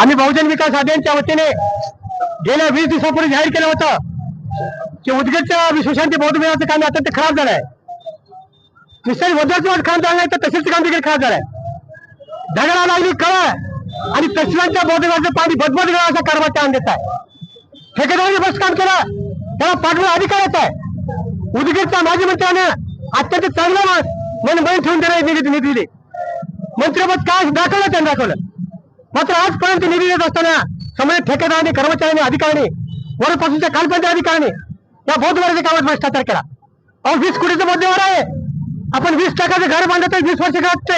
आम्ही बहुजन विकास अभियानच्या वतीने गेल्या वीस दिवसापूर्वी जाहीर केलं होतं की उदगीरच्या विश्वशांती बौद्ध विहाराचं काम अत्यंत खराब झालंय. निश्चित वद्राचं काम झालं नाही तर तसेच काम देखील खराब झालंय. दगडा लागली कळ आणि तसल्यांच्या बौद्ध पाणी बदबद असा कारभार त्या देत आहे. ठेकेदारांनी म्हणजे बस काम केलं? त्याला पाठवून अधिकार येत आहे. उदगीरच्या माजी मंत्र्यानं अत्यंत चांगलं मन मन ठेवून देण्याची निधी निधी दिली. मंत्रिपद काय दाखवलं? त्यांनी दाखवलं. मात्र आजपर्यंत निधी देत असताना समजा ठेकेदारांनी कर्मचाऱ्यांनी अधिकाऱ्यांनी वरपासूनच्या खालपर्यंत अधिकाऱ्यांनी या बौद्ध कामात भ्रष्टाचार केला. अहो वीस कोटीचं मध्यवर आहे. आपण वीस टक्क्याचं घर बांधत वीस वर्ष घालत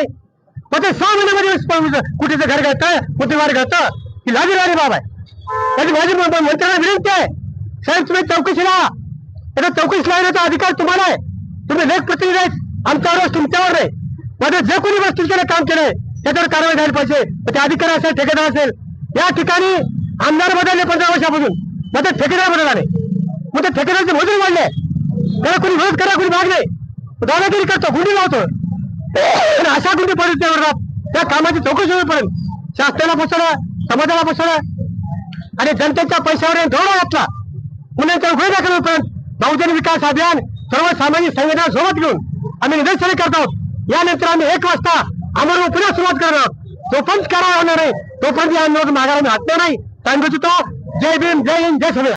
मग ते सहा महिन्यामध्ये वीस कोटीचं घर घालतं बुद्धीवार घालतं ही लाजीवाली बाब आहे. त्याची माझी म- मंत्र्यांना विनंती आहे. साहेब तुम्ही चौकशी लावा. त्याचा चौकशी लावण्याचा अधिकार तुम्हाला आहे. तुम्ही लेख प्रतिनिधी आहेत. आमच्यावर तुमच्यावर आहे मध्ये जे कोणी वस्तूंचे काम केलंय त्याच्यावर कारवाई झाली पाहिजे. ते अधिकारी असेल ठेकेदार असेल या ठिकाणी आमदार बदलले पंधरा वर्षापासून. मग ते ठेकेदार बदलले मग ते ठेकेदारचे मजूर वाढले. त्याला कोणी विरोध करा कोणी मागले दादागिरी करतो गुंडी लावतो. अशा गुंडी परिस्थितीवर त्या कामाची चौकशी होईपर्यंत शासनाला फसवलं समाजाला फसवलं आणि जनतेच्या पैशावर धोरण घातला मुलांच्या उभे दाखल बहुजन विकास अभियान सर्वसामान्य संविधान सोबत घेऊन आम्ही निदर्शने करत आहोत. यानंतर आम्ही एक वाजता आम्हाला पुन्हा सुरुवात करणं. तोपर्यंत जोपर्यंत होणार नाही तोपर्यंत या आंदोलन मागायला आम्ही हटणार नाही. सांगू इच्छितो जय भीम जय हिंद जय संविधान